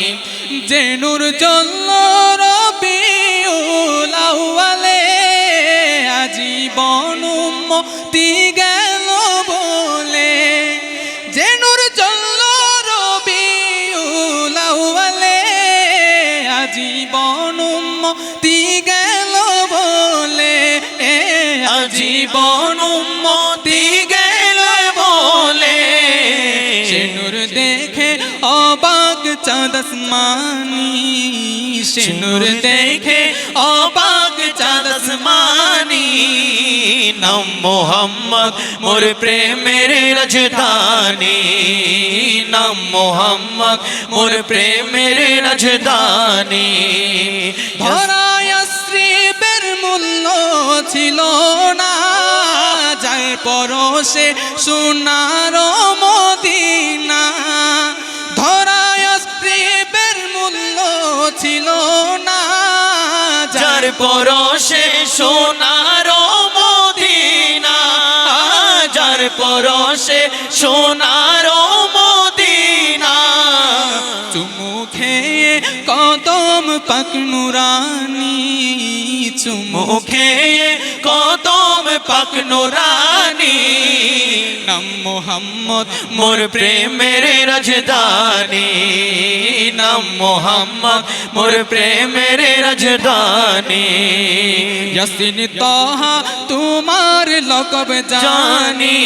যে নূর রবিউল আউয়ালে, আজীবন উম্মতি গেল বলে। যে নূর রবিউল আউয়ালে, আজীবন উম্মতি গেল বলে। এ আজীবন চাঁদ আসমানি দেখে অবাক চাঁদ আসমানি নাম মোহাম্মদ মোর প্রেমের রাজধানী নাম মোহাম্মদ মোর প্রেমের রাজধানী ধরায় শ্রীবের মূল্য ছিল না যায় পরশে সোনার ছিল না, যার পরশে সোনার মদিনা, যার পরশে সোনার মদিনা। চুমু খেয়ে কদম পাক নুরানি, চুমু মুখে কদম পাক নুরানি। নাম মোহাম্মদ মোর প্রেমের রাজধানী। নাম মোহাম্মদ মোর প্রেমের রাজধানী। ইয়াসিন তাহা তোমার লকব জানি। জানি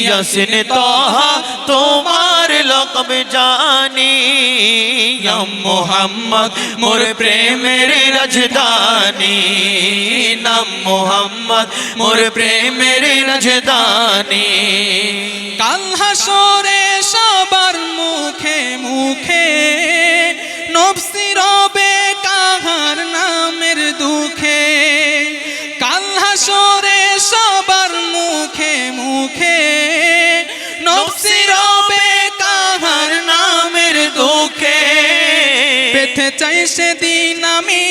ইয়াসিন তোমার লকব জানি। ইয়া মোহাম্মদ মোর প্রেমের রাজধানী। নাম মোহাম্মদ মোর প্রেমের রাজধানী। কাল হাসরে পেতে চাই সেদিন আমি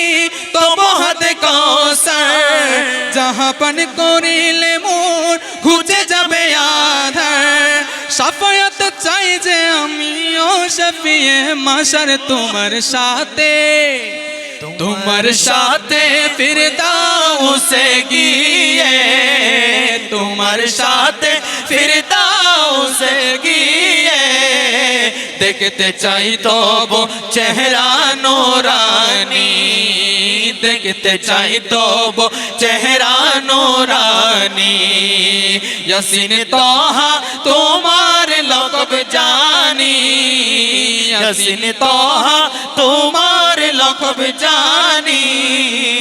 হাতে কৌসার। যাহা পান করিলে মোর ঘুচে যাবে আধার। সাফায়াত চাই যে আমিও শফিয়ে মাসার তোমার সাথে। তোমার সাথে ফির দাও উসে গিয়ে তোমার সাথে দেখতে চাই তব চেহারা নোরানি। দেখতে চাই তব চেহারা নোরানি। যসিন তোহা তোমার লকব জানি। যসিন তোহা তোমার লকব জানি।